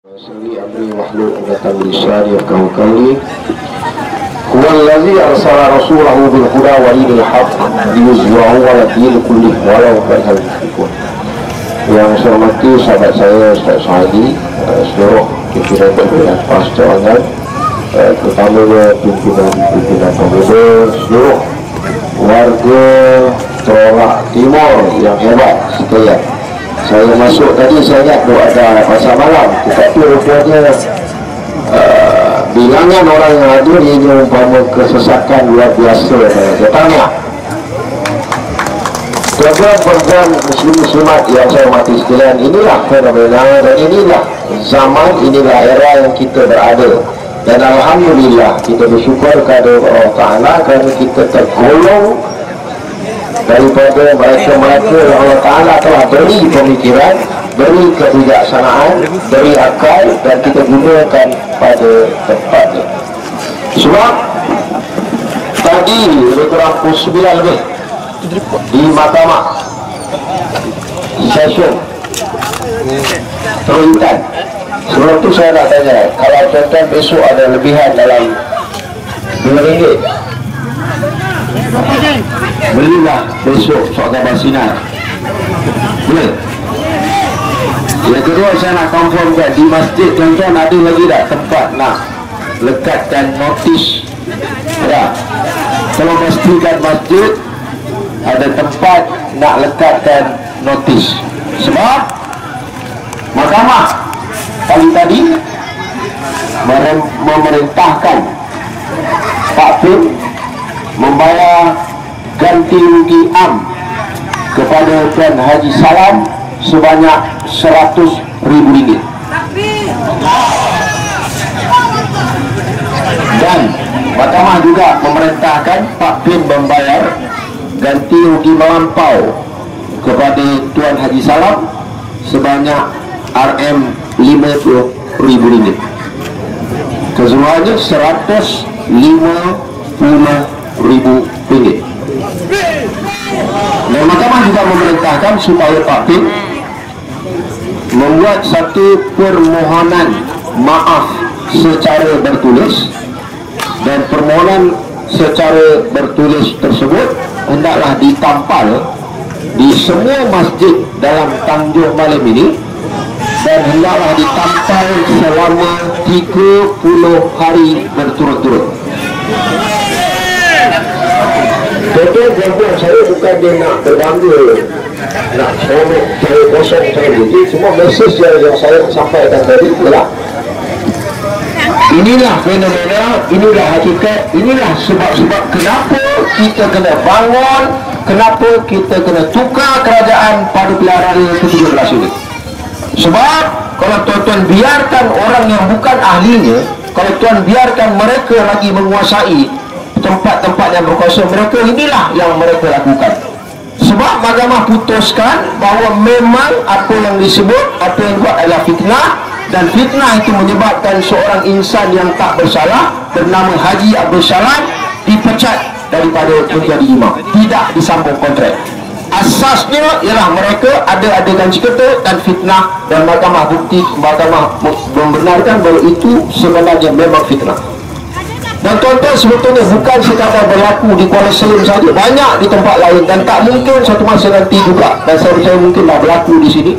Wasli amri makhluk datang di syariah kau kali Arsala rasulahu bil huda wa dinil haqq liyuzhi'ahu 'ala din kullih walau karihal musyrikun. Yang saya hormati sahabat saya Ustaz Sahadi, uh, seluruh pimpinan pimpinan pasca angan, uh, terutamanya pimpinan-pimpinan pemuda, seluruh warga Terorak Timur yang hebat sekalian saya masuk tadi saya ingat ada pasal malam tetapi rupanya uh, bilangan orang yang hadir ini umpama kesesakan luar biasa saya tanya Tuan-tuan muslim-muslimat yang saya mati sekalian inilah fenomena dan inilah zaman inilah era yang kita berada. Dan Alhamdulillah kita bersyukur kepada Allah Ta'ala kerana kita tergolong daripada mereka-mereka yang Allah Ta'ala telah beri pemikiran beri kebijaksanaan beri akal dan kita gunakan pada tempatnya. Sebab tadi lebih pukul 9 lebih di mahkamah session peruntan sebelum tu saya nak tanya kalau tuan-tuan besok ada lebihan dalam RM2 belilah besok soal basinan boleh yang kedua saya nak confirmkan di masjid tuan-tuan ada lagi tak tempat nak lekatkan notis? Ya kalau pastikan masjid ada tempat nak lekatkan notis. Sebab mahkamah pagi tadi memerintahkan Pak Pim membayar ganti rugi am kepada Tuan Haji Salam sebanyak 100 ribu ringgit. Dan mahkamah juga memerintahkan Pak Pim membayar ganti rugi melampau kepada Tuan Haji Salam sebanyak RM 50 ribu ringgit. Keseluruhannya 150 ribu ringgit. Dan mahkamah juga memerintahkan supaya Pak Pim membuat satu permohonan maaf secara bertulis dan permohonan secara bertulis tersebut hendaklah ditampal di semua masjid dalam Tanjung Malim ini dan hendaklah ditampal selama 30 hari berturut-turut. Tuan saya bukan dia nak berbangga nak seronok saya kosong saya jadi semua mesej yang, yang saya sampaikan tadi adalah inilah fenomena inilah hakikat inilah sebab-sebab kenapa kita kena bangun kenapa kita kena tukar kerajaan pada pilihan raya ke-17 ini. Sebab kalau tuan-tuan biarkan orang yang bukan ahlinya kalau tuan biarkan mereka lagi menguasai tempat-tempat yang berkuasa mereka inilah yang mereka lakukan sebab mahkamah putuskan bahawa memang apa yang disebut apa yang buat adalah fitnah. Dan fitnah itu menyebabkan seorang insan yang tak bersalah bernama Haji Abdul Salam dipecat daripada menjadi imam. Tidak disambung kontrak. Asasnya ialah mereka ada adegan ciketut dan fitnah dan mahkamah bukti mahkamah membenarkan bahawa itu sebenarnya memang fitnah dan tuan-tuan sebetulnya bukan sekadar berlaku di Kuala Selim saja. Banyak di tempat lain. Dan tak mungkin satu masa nanti juga dan saya percaya mungkin dah berlaku di sini.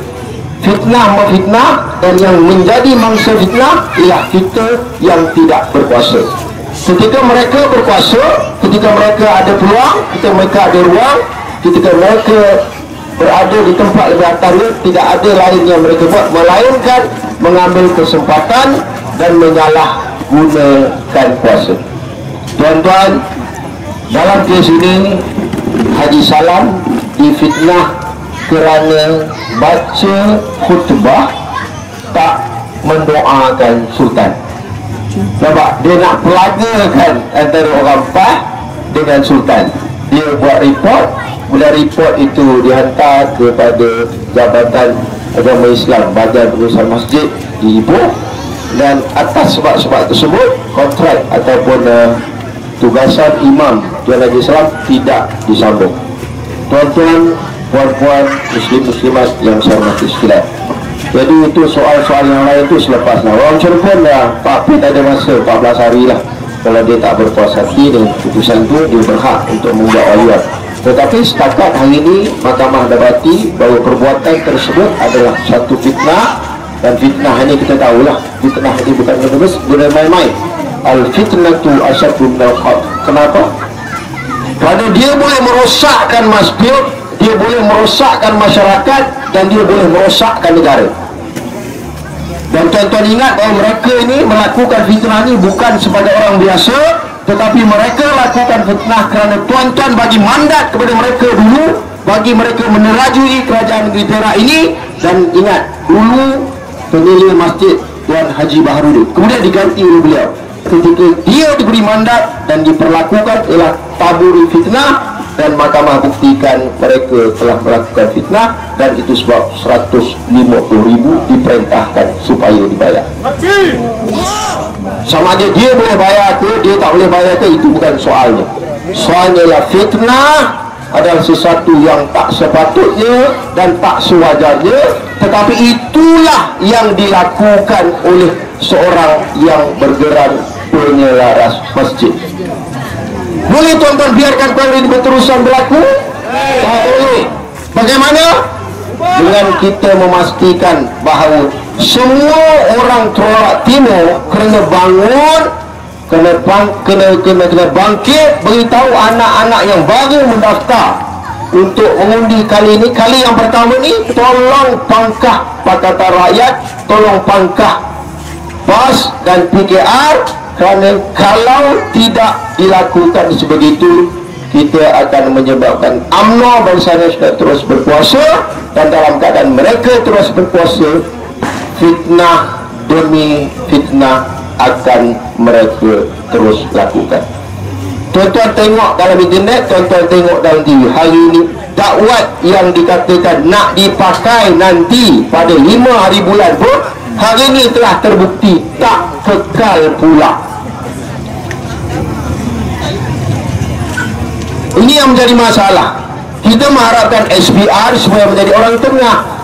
Fitnah memfitnah dan yang menjadi mangsa fitnah ialah kita yang tidak berkuasa. Ketika mereka berkuasa ketika mereka ada peluang ketika mereka ada ruang ketika mereka berada di tempat lebih atas tidak ada lain yang mereka buat melainkan mengambil kesempatan dan menyalah gunakan kuasa. Tuan-tuan dalam kes ini Haji Salam difitnah kerana baca khutbah tak mendoakan sultan. Nampak dia nak pelagakan antara orang PAH dengan sultan. Dia buat report bila report itu dihantar kepada jabatan agama Islam badan urusan masjid di Ipoh dan atas sebab-sebab tersebut kontrak ataupun uh, tugasan imam Tuan Haji Islam tidak disambung. Tuan-tuan puan-puan muslim-muslimat yang saya hormati sekalian. Jadi itu soal-soal yang lain itu selepas lah. Orang Cirebon dah Pak Pit ada masa. 14 hari lah. Kalau dia tak berpuas hati dengan keputusan itu dia berhak untuk membuat walian tetapi setakat hari ini mahkamah dapati bahawa perbuatan tersebut adalah satu fitnah dan fitnah ini kita tahulah. Fitnah ini bukan bebas boleh main-main. Al fitnah tu asyadu minal kenapa? kerana dia boleh merosakkan masjid dia boleh merosakkan masyarakat dan dia boleh merosakkan negara. Dan tuan-tuan ingat bahawa mereka ini melakukan fitnah ini bukan sebagai orang biasa tetapi mereka lakukan fitnah kerana tuan-tuan bagi mandat kepada mereka dulu bagi mereka menerajui kerajaan negeri Perak ini. Dan ingat dulu penyelia masjid Tuan Haji Baharudin. Kemudian diganti oleh beliau. Ketika dia diberi mandat dan diperlakukan ialah taburi fitnah dan mahkamah buktikan mereka telah melakukan fitnah dan itu sebab 150 ribu diperintahkan supaya dibayar. Sama ada dia boleh bayar ke dia tak boleh bayar ke itu bukan soalnya. Soalnya ialah fitnah adalah sesuatu yang tak sepatutnya dan tak sewajarnya tetapi itulah yang dilakukan oleh seorang yang bergerak penyelaras masjid boleh tuan-tuan biarkan perkara ini berterusan berlaku? Tak boleh. Bagaimana? Dengan kita memastikan bahawa semua orang Tolak Timur kena bangun kena bang, kena kena kena bangkit beritahu anak-anak yang baru mendaftar untuk mengundi kali ini. Kali yang pertama ni tolong pangkah Pakatan Rakyat tolong pangkah PAS dan PKR kerana kalau tidak dilakukan sebegitu kita akan menyebabkan UMNO bangsa nasional terus berkuasa dan dalam keadaan mereka terus berkuasa fitnah demi fitnah akan mereka terus lakukan. Tuan-tuan tengok dalam internet tuan-tuan tengok dalam TV hari ini dakwat yang dikatakan nak dipakai nanti pada 5 hari bulan pun hari ini telah terbukti tak kekal pula. Ini yang menjadi masalah. Kita mengharapkan SPR supaya menjadi orang tengah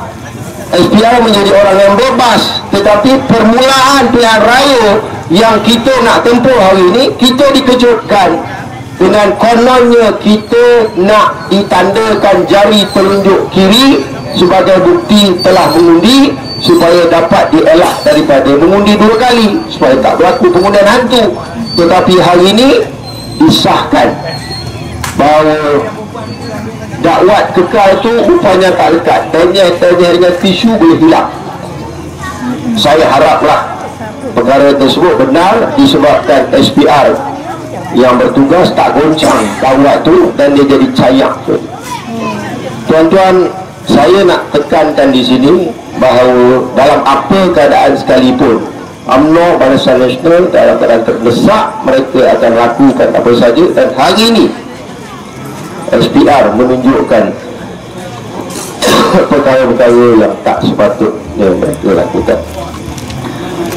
SPR menjadi orang yang bebas. Tetapi permulaan pilihan raya yang kita nak tempuh hari ini kita dikejutkan dengan kononnya kita nak ditandakan jari telunjuk kiri sebagai bukti telah mengundi supaya dapat dielak daripada mengundi dua kali supaya tak berlaku pengundian hantu. Tetapi hari ini disahkan bahawa dakwat kekal tu rupanya tak dekat tanya-tanya dengan tisu boleh hilang. Saya haraplah perkara tersebut benar disebabkan SPR yang bertugas tak goncang dakwat tu dan dia jadi cayak tuan-tuan saya nak tekankan di sini bahawa dalam apa keadaan sekalipun UMNO Barisan Nasional dalam keadaan terdesak mereka akan lakukan apa saja dan hari ini SPR menunjukkan perkara-perkara yang tak sepatutnya mereka lakukan.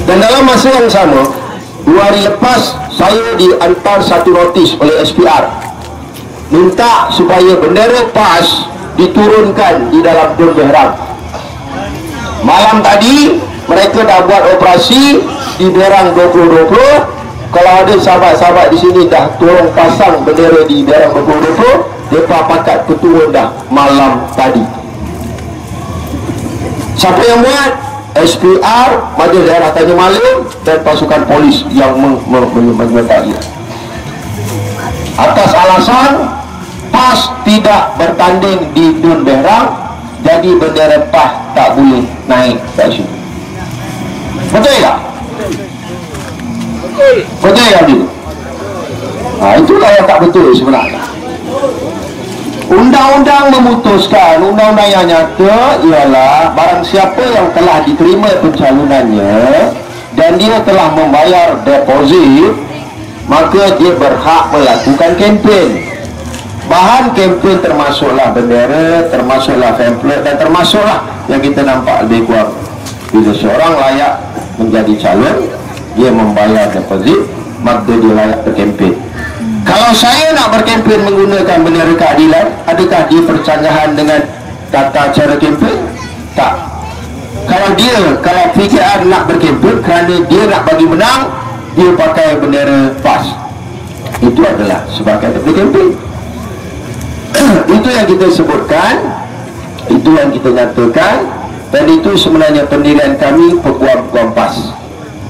Dan dalam masa yang sama dua hari lepas saya diantar satu notis oleh SPR minta supaya bendera PAS diturunkan di dalam Dun Behram. Malam tadi mereka dah buat operasi di Berang 2020 kalau ada sahabat-sahabat di sini dah tolong pasang bendera di Berang 2020 mereka pakat ketua dah malam tadi siapa yang buat? SPR Majlis Daerah Tanjung Malim dan pasukan polis yang menyertai atas alasan PAS tidak bertanding di Dun Berang jadi bendera PAH tak boleh naik ke situ betul tak? betul tak itu? Ha, itulah yang tak betul sebenarnya undang-undang memutuskan undang-undang yang nyata ialah barang siapa yang telah diterima pencalonannya dan dia telah membayar deposit maka dia berhak melakukan kempen. Bahan kempen termasuklah bendera termasuklah pamphlet dan termasuklah yang kita nampak lebih kurang bila seorang layak menjadi calon dia membayar deposit maka dia layak berkempen kalau saya nak berkempen menggunakan bendera keadilan adakah dia percanggahan dengan tata cara kempen? Tak. Kalau dia kalau PKR nak berkempen kerana dia nak bagi menang dia pakai bendera PAS itu adalah sebagai berkempen itu yang kita sebutkan itu yang kita nyatakan dan itu sebenarnya pendirian kami peguam-peguam PAS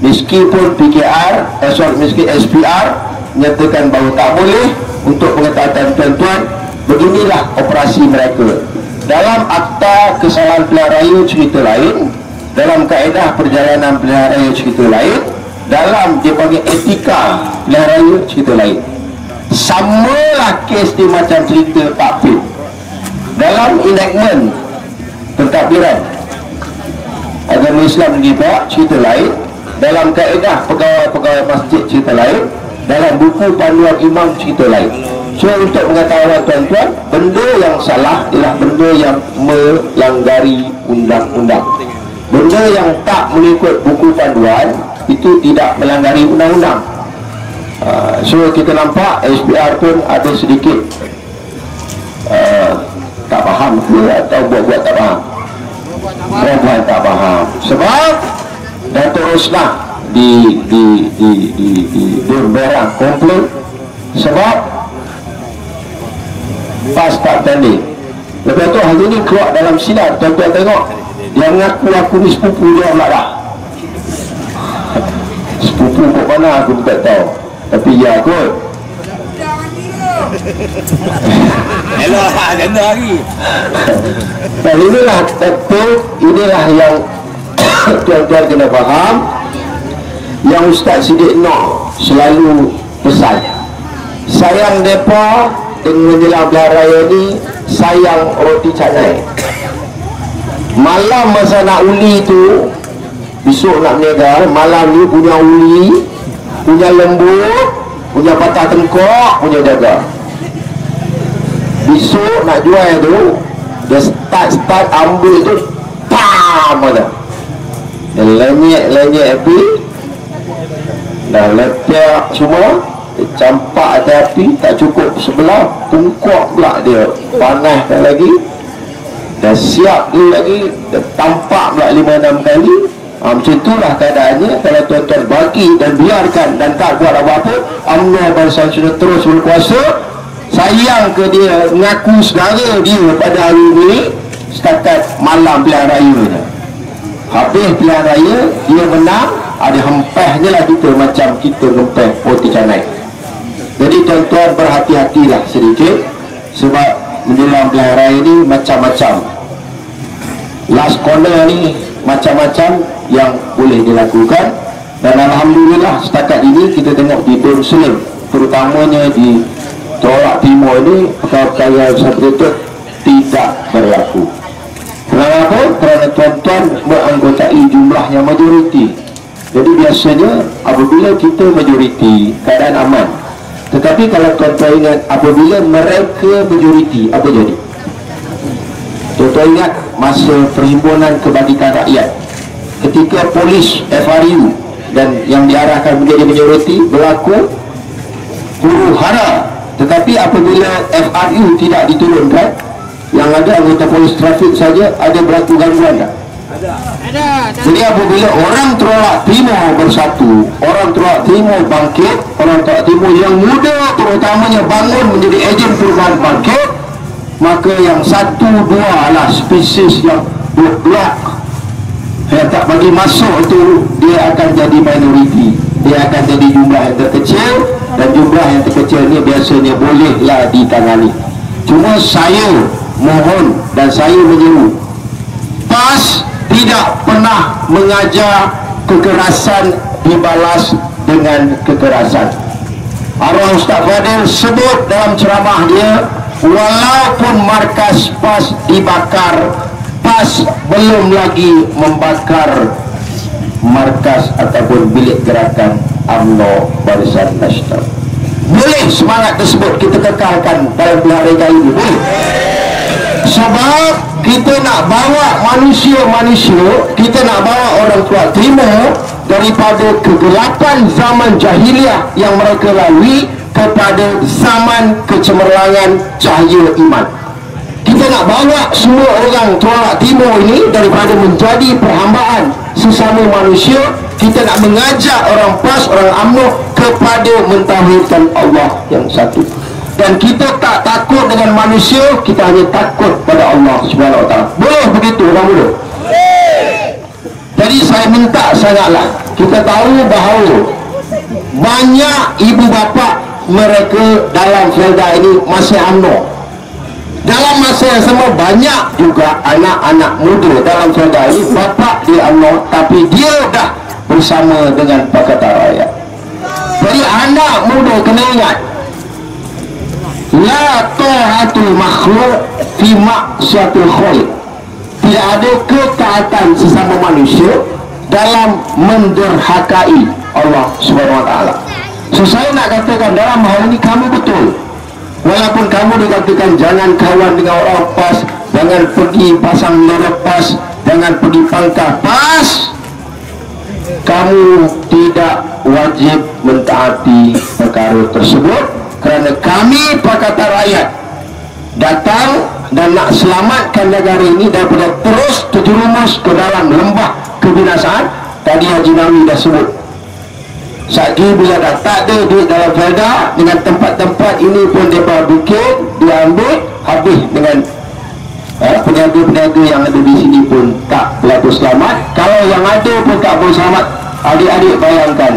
meskipun PKR eh, sorry, meskipun SPR menyatakan bahawa tak boleh untuk pengetatan tuan-tuan beginilah operasi mereka. Dalam akta kesalahan pilihan raya cerita lain dalam kaedah perjalanan pilihan raya cerita lain dalam dia panggil etika pilihan raya cerita lain. Samalah kes dia macam cerita Pak Pip. Dalam enactment pentadbiran agama Islam kita cerita lain. Dalam kaedah pegawai-pegawai masjid cerita lain dalam buku panduan imam cerita lain. So untuk mengatakan tuan-tuan benda yang salah ialah benda yang melanggar undang-undang. Benda yang tak mengikut buku panduan itu tidak melanggar undang-undang. Uh, so kita nampak SPR pun ada sedikit uh, tak faham ke atau buat-buat tak faham? Buat-buat tak faham. Sebab dah teruslah di di di di di berberang komplain sebab pas tak tadi. Lepas tu hari ni keluar dalam sinar tuan-tuan tengok dia mengaku aku ni sepupu dia pula dah. Sepupu kok mana aku tak tahu. Tapi ya kot. Hello, janda lagi. dan inilah betul inilah yang tuan-tuan kena faham yang Ustaz Siddiq Noh selalu pesan. Sayang mereka dengan menjelang belah raya ni sayang roti canai malam masa nak uli tu besok nak berniaga malam ni punya uli punya lembut punya patah tengkok punya jaga besok nak jual tu dia start start ambil tu pam ada dia lenyek lenyek api dah letak semua dia campak atas api tak cukup sebelah tengkok pula dia. Panaskan lagi. Dah siap ni lagi dah tampak pula lima enam kali. Ha, macam itulah keadaannya. Kalau tuan-tuan bagi dan biarkan dan tak buat apa-apa Allah bangsa sudah terus berkuasa. Sayang ke dia mengaku segala dia pada hari ini setakat malam pilihan raya. Ni habis pilihan raya dia menang ada hempahnya lah kita macam kita hempah poti canai. Jadi tuan-tuan berhati-hatilah sedikit sebab menjelang pilihan raya ni macam-macam. Last corner ni macam-macam yang boleh dilakukan dan Alhamdulillah setakat ini kita tengok di Muslim terutamanya di tolak timur ini perkara-perkara seperti itu tidak berlaku. Kenapa? kerana tuan-tuan menganggotai jumlah yang majoriti jadi biasanya apabila kita majoriti keadaan aman tetapi kalau tuan-tuan ingat apabila mereka majoriti apa jadi? tuan-tuan ingat masa perhimpunan kebajikan rakyat ketika polis FRU dan yang diarahkan menjadi majoriti berlaku huru hara tetapi apabila FRU tidak diturunkan yang ada anggota polis trafik saja ada berlaku gangguan tak? Jadi apabila orang terolak timur bersatu, orang terolak timur bangkit, orang terolak timur yang muda terutamanya bangun menjadi ejen perubahan bangkit, maka yang satu dua adalah spesies yang bergelak yang tak bagi masuk itu dia akan jadi minoriti. Dia akan jadi jumlah yang terkecil dan jumlah yang terkecil ni biasanya bolehlah ditangani. Cuma saya mohon dan saya menyeru PAS tidak pernah mengajar kekerasan dibalas dengan kekerasan. Arwah Ustaz Fadil sebut dalam ceramah dia walaupun markas PAS dibakar PAS belum lagi membakar markas ataupun bilik gerakan UMNO Barisan Nasional. Boleh semangat tersebut kita kekalkan dalam pilihan rega ini boleh sebab kita nak bawa manusia-manusia kita nak bawa orang tua timur daripada kegelapan zaman jahiliah yang mereka lalui kepada zaman kecemerlangan cahaya iman. Kita nak bawa semua orang tolak timur ini daripada menjadi perhambaan sesama manusia. Kita nak mengajak orang PAS, orang UMNO kepada mentauhidkan Allah yang satu dan kita tak takut dengan manusia kita hanya takut pada Allah Subhanahu Wa boleh begitu orang muda jadi saya minta sangatlah kita tahu bahawa banyak ibu bapa mereka dalam Felda ini masih UMNO dalam masa yang sama banyak juga anak-anak muda dalam Felda ini bapa dia UMNO tapi dia dah bersama dengan Pakatan Rakyat. Jadi anak muda kena ingat La ta'atul makhluk fi maksiatul khaliq. Tidak ada ketaatan sesama manusia dalam menderhakai Allah taala. So saya nak katakan dalam hal ini kamu betul. Walaupun kamu dikatakan jangan kawan dengan orang pas, jangan pergi pasang lepas, jangan pergi pangkal pas, kamu tidak wajib mentaati perkara tersebut kerana kami Pakatan Rakyat datang dan nak selamatkan negara ini daripada terus terjerumus ke dalam lembah kebinasaan tadi Haji Nawi dah sebut. Sagi bila dah tak ada duit dalam Felda dengan tempat-tempat ini pun mereka bikin dia ambil habis dengan eh, peniaga-peniaga yang ada di sini pun tak berlaku selamat. Kalau yang ada pun tak boleh selamat. Adik-adik bayangkan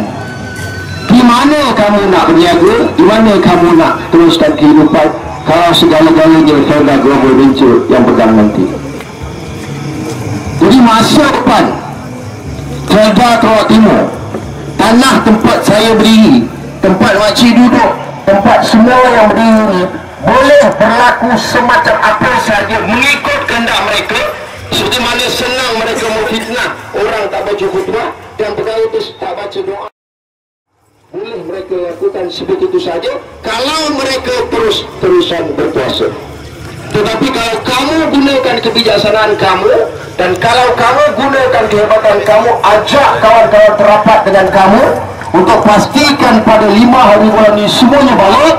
di mana kamu nak berniaga? Di mana kamu nak teruskan kehidupan? Kalau segala-galanya Felda Global Venture yang pegang nanti. Jadi masa depan Felda Kerawak Timur tanah tempat saya berdiri tempat makcik duduk tempat semua yang berdiri ini boleh berlaku semacam apa sahaja mengikut kehendak mereka mana senang mereka memfitnah orang tak baca khutbah dan pegawai itu tak baca doa mereka lakukan seperti itu saja kalau mereka terus terusan berpuasa tetapi kalau kamu gunakan kebijaksanaan kamu dan kalau kamu gunakan kehebatan kamu ajak kawan-kawan terapat dengan kamu untuk pastikan pada lima hari bulan ini semuanya balik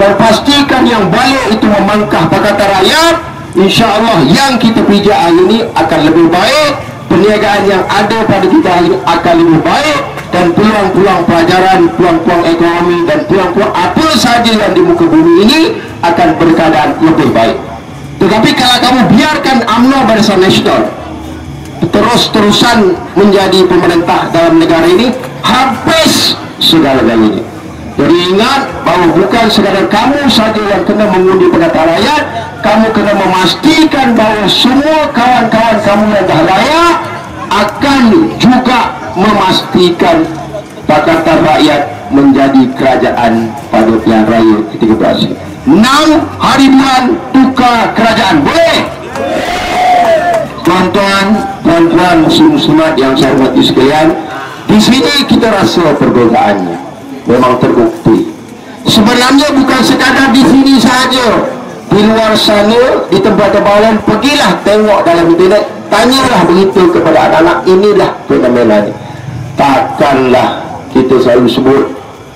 dan pastikan yang balik itu memangkah Pakatan Rakyat insyaAllah yang kita pijak hari ini akan lebih baik perniagaan yang ada pada kita akan lebih baik dan peluang-peluang pelajaran, peluang-peluang ekonomi dan peluang-peluang apa sahaja yang di muka bumi ini akan berkeadaan lebih baik. Tetapi kalau kamu biarkan UMNO Barisan Nasional terus-terusan menjadi pemerintah dalam negara ini habis segala-galanya jadi ingat bahawa bukan sekadar kamu saja yang kena mengundi pendataan rakyat kamu kena memastikan bahawa semua kawan-kawan kamu yang dah layak akan juga memastikan Pakatan Rakyat menjadi kerajaan pada pilihan raya ketika berhasil. 6 hari bulan tukar kerajaan. Boleh? tuan-tuan tuan-tuan muslim-muslimat yang saya hormati sekalian di sini kita rasa perbezaannya memang terbukti. Sebenarnya bukan sekadar di sini saja di luar sana di tempat-tempat lain pergilah tengok dalam internet. Tanyalah begitu kepada anak-anak. Inilah fenomena ini takkanlah kita selalu sebut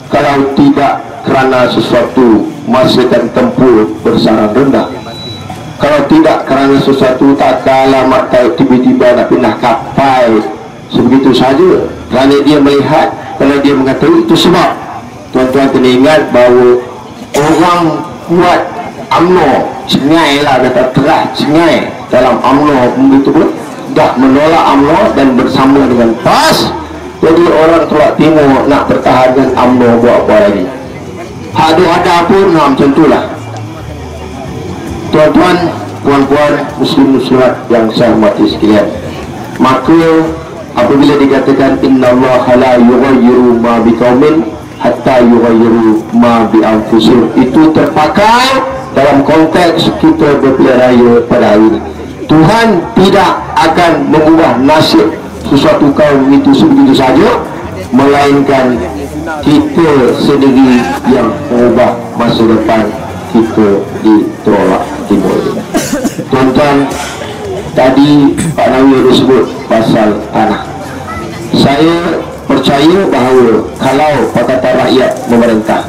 kalau tidak kerana sesuatu masa dan tempur bersarang rendah. Kalau tidak kerana sesuatu tak alamat tiba-tiba nak pindah kapal. Sebegitu saja kerana dia melihat kerana dia mengatakan itu sebab tuan-tuan kena ingat bahawa orang kuat UMNO cengai lah kata terah cengai dalam UMNO begitu pun dah menolak UMNO dan bersama dengan PAS. Jadi orang Keluar Timur nak pertahankan UMNO buat apa lagi. Ada-ada pun nah, macam itulah tuan-tuan puan-puan muslim-muslimat yang saya hormati sekalian maka apabila dikatakan inna Allah la yughayyiru ma biqaumin hatta yughayyiru ma bi anfusihim itu terpakai dalam konteks kita berpilihan raya pada hari ini Tuhan tidak akan mengubah nasib sesuatu kaum itu sebegitu saja melainkan kita sendiri yang mengubah masa depan kita di Terolak Timur ini. Tuan-tuan, tadi Pak Nawi ada sebut pasal tanah. Saya percaya bahawa kalau Pakatan Rakyat memerintah,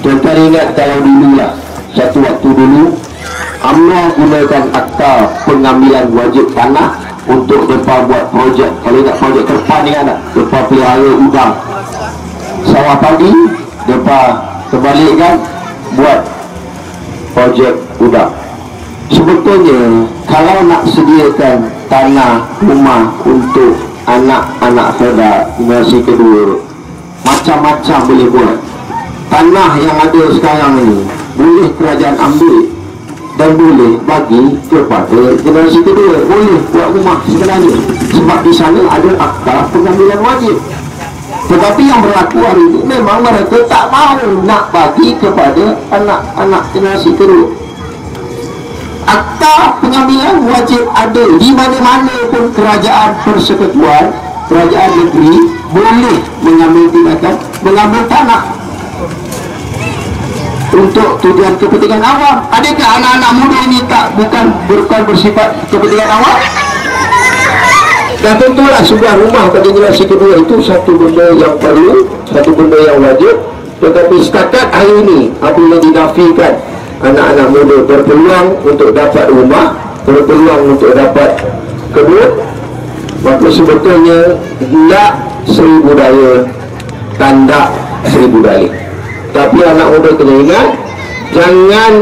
tuan-tuan ingat kalau dululah, satu waktu dulu, UMNO gunakan akta pengambilan wajib tanah untuk mereka buat projek. Kalau ingat projek terpan ni kan mereka pelihara udang. Sawah padi mereka terbalikkan buat projek udang. Sebetulnya kalau nak sediakan tanah rumah untuk anak-anak Feda generasi kedua macam-macam boleh buat. Tanah yang ada sekarang ni boleh kerajaan ambil dan boleh bagi kepada generasi kedua. Boleh buat rumah sebenarnya. Sebab di sana ada akta pengambilan wajib. Tetapi yang berlaku hari ini memang mereka tak mahu nak bagi kepada anak-anak generasi kedua akta pengambilan wajib ada di mana-mana pun kerajaan persekutuan kerajaan negeri boleh mengambil tindakan mengambil tanah. Untuk tujuan kepentingan awam. Adakah anak-anak muda ini tak bukan bukan bersifat kepentingan awam? Dan tentulah sebuah rumah pada generasi kedua itu satu benda yang perlu satu benda yang wajib. Tetapi setakat hari ini apabila dinafikan anak-anak muda berpeluang untuk dapat rumah berpeluang untuk dapat kebun. Maka sebetulnya tidak seribu daya tanda seribu daya tapi anak muda kena ingat jangan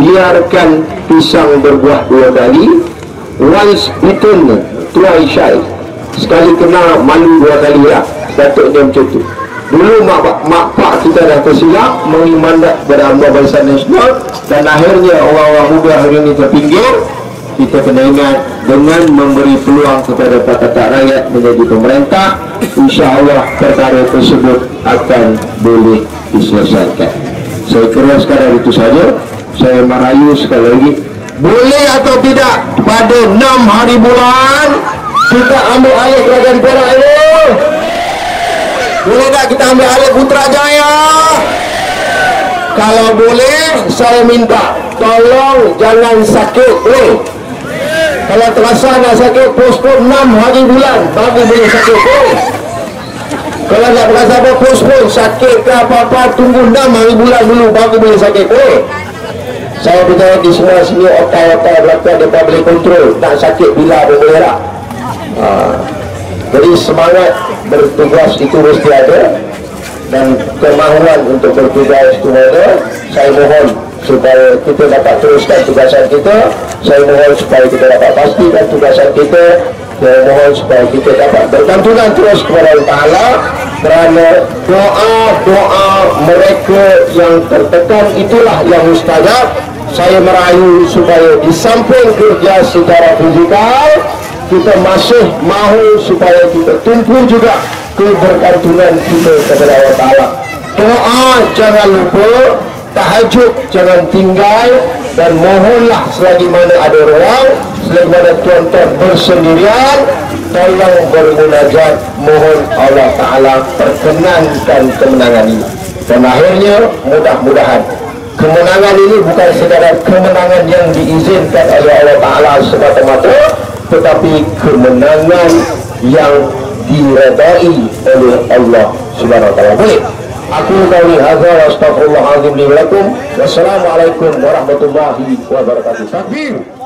biarkan pisang berbuah dua kali once bitten twice shy. Sekali kena malu dua kali ya patutnya macam tu. Dulu mak, mak pak kita dah tersilap mengimandat berambah barisan nasional dan akhirnya orang-orang muda hari ini terpinggir. Kita kena ingat dengan memberi peluang kepada Pakatan Rakyat menjadi pemerintah insyaAllah perkara tersebut akan boleh diselesaikan. Saya kira sekarang itu saja. Saya merayu sekali lagi boleh atau tidak pada 6 hari bulan kita ambil alih kerajaan Perak ini boleh tak kita ambil alih Putrajaya kalau boleh saya minta tolong jangan sakit boleh? Kalau terasa nak sakit postpone 6 hari bulan baru boleh sakit boleh? Kalau nak berasa apa postpone sakit ke apa-apa tunggu 6 hari bulan dulu baru boleh sakit boleh? Saya percaya di semua sini otak-otak belakang mereka boleh kontrol nak sakit bila boleh tak? Ha. Jadi semangat bertugas itu mesti ada dan kemahuan untuk bertugas itu ada saya mohon supaya kita dapat teruskan tugasan kita. Saya mohon supaya kita dapat pastikan tugasan kita. Saya mohon supaya kita dapat bergantungan terus kepada Ta'ala kerana doa-doa mereka yang tertekan itulah yang mustajab saya merayu supaya di samping kerja secara fizikal kita masih mahu supaya kita tumpu juga kebergantungan kita kepada Allah Ta'ala. Doa jangan lupa tahajud jangan tinggal dan mohonlah selagi mana ada ruang selagi mana tuan-tuan bersendirian tolong bermunajat mohon Allah Ta'ala perkenankan kemenangan ini. Dan akhirnya mudah-mudahan kemenangan ini bukan sekadar kemenangan yang diizinkan oleh Allah Ta'ala semata-mata tetapi kemenangan yang diredai oleh Allah Subhanahu Wa Ta'ala boleh Aku qauli hadza wa astaghfirullah azim li wa lakum. Wassalamualaikum warahmatullahi wabarakatuh. Takbir.